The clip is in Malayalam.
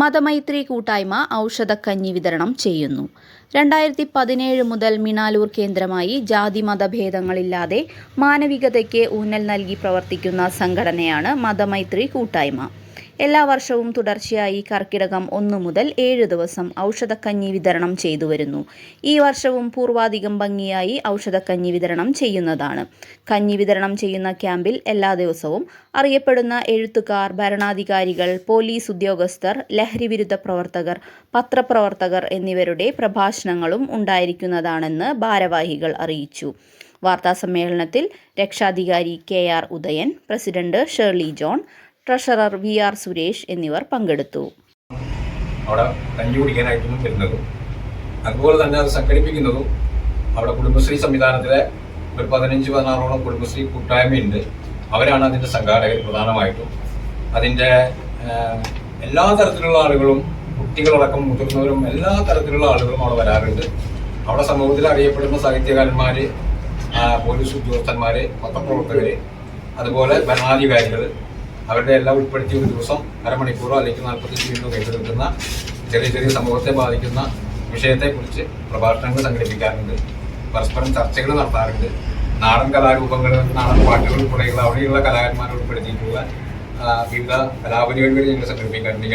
മതമൈത്രി കൂട്ടായ്മ ഔഷധക്കഞ്ഞി വിതരണം ചെയ്യുന്നു. രണ്ടായിരത്തി പതിനേഴ് മുതൽ മിനാലൂർ കേന്ദ്രമായി ജാതി മതഭേദങ്ങളില്ലാതെ മാനവികതയ്ക്ക് ഊന്നൽ നൽകി പ്രവർത്തിക്കുന്ന സംഘടനയാണ് മതമൈത്രി കൂട്ടായ്മ. എല്ലാ വർഷവും തുടർച്ചയായി കർക്കിടകം ഒന്നു മുതൽ ഏഴ് ദിവസം ഔഷധക്കഞ്ഞി വിതരണം ചെയ്തു വരുന്നു. ഈ വർഷവും പൂർവാധികം ഭംഗിയായി ഔഷധക്കഞ്ഞി വിതരണം ചെയ്യുന്നതാണ്. കഞ്ഞി വിതരണം ചെയ്യുന്ന ക്യാമ്പിൽ എല്ലാ ദിവസവും അറിയപ്പെടുന്ന എഴുത്തുകാർ ഭരണാധികാരികൾ പോലീസ് ഉദ്യോഗസ്ഥർ ലഹരിവിരുദ്ധ പ്രവർത്തകർ പത്രപ്രവർത്തകർ എന്നിവരുടെ പ്രഭാഷണങ്ങളും ഉണ്ടായിരിക്കുന്നതാണെന്ന് ഭാരവാഹികൾ അറിയിച്ചു. വാർത്താസമ്മേളനത്തിൽ രക്ഷാധികാരി K R Udayan president Shirley John treasurer V R Suresh എന്നിവർ പങ്കെടുത്തു. അവിടെ കഞ്ഞി കുടിക്കാനായിട്ടും വരുന്നതും. അതുപോലെ തന്നെ അത് സംഘടിപ്പിക്കുന്നതും അവിടെ കുടുംബശ്രീ സംവിധാനത്തിലെ ഒരു പതിനഞ്ച് പതിനാറോളം കുടുംബശ്രീ കൂട്ടായ്മയുണ്ട്. അവരാണ് അതിന്റെ സംഘാടകർ പ്രധാനമായിട്ടും. അതിന്റെ എല്ലാ തരത്തിലുള്ള ആളുകളും കുട്ടികളടക്കം മുതിർന്നവരും എല്ലാ തരത്തിലുള്ള ആളുകളും അവിടെ വരാറുണ്ട്. അവിടെ സമൂഹത്തിൽ അറിയപ്പെടുന്ന സാഹിത്യകാരന്മാർ പോലീസ് ഉദ്യോഗസ്ഥന്മാർ പത്രപ്രവർത്തകർ അതുപോലെ ഭരണാധികാരികൾ അവരുടെ എല്ലാം ഉൾപ്പെടുത്തി ഒരു ദിവസം അരമണിക്കൂറോ അല്ലെങ്കിൽ നാൽപ്പത്തഞ്ച് മിനിറ്റോ കേട്ടെടുക്കുന്ന ചെറിയ ചെറിയ സമൂഹത്തെ ബാധിക്കുന്ന വിഷയത്തെക്കുറിച്ച് പ്രഭാഷണങ്ങൾ സംഘടിപ്പിക്കാറുണ്ട് പരസ്പരം ചർച്ചകൾ നടത്താറുണ്ട് നാടൻ കലാരൂപങ്ങൾ നാടൻ പാട്ടുകൾ ഉൾപ്പെടെയുള്ള അവിടെയുള്ള കലാകാരന്മാരെ ഉൾപ്പെടുത്തിയിട്ടുള്ള വിവിധ കലാപരിപാടികൾ ഞങ്ങൾ സംഘടിപ്പിക്കാറുണ്ട്.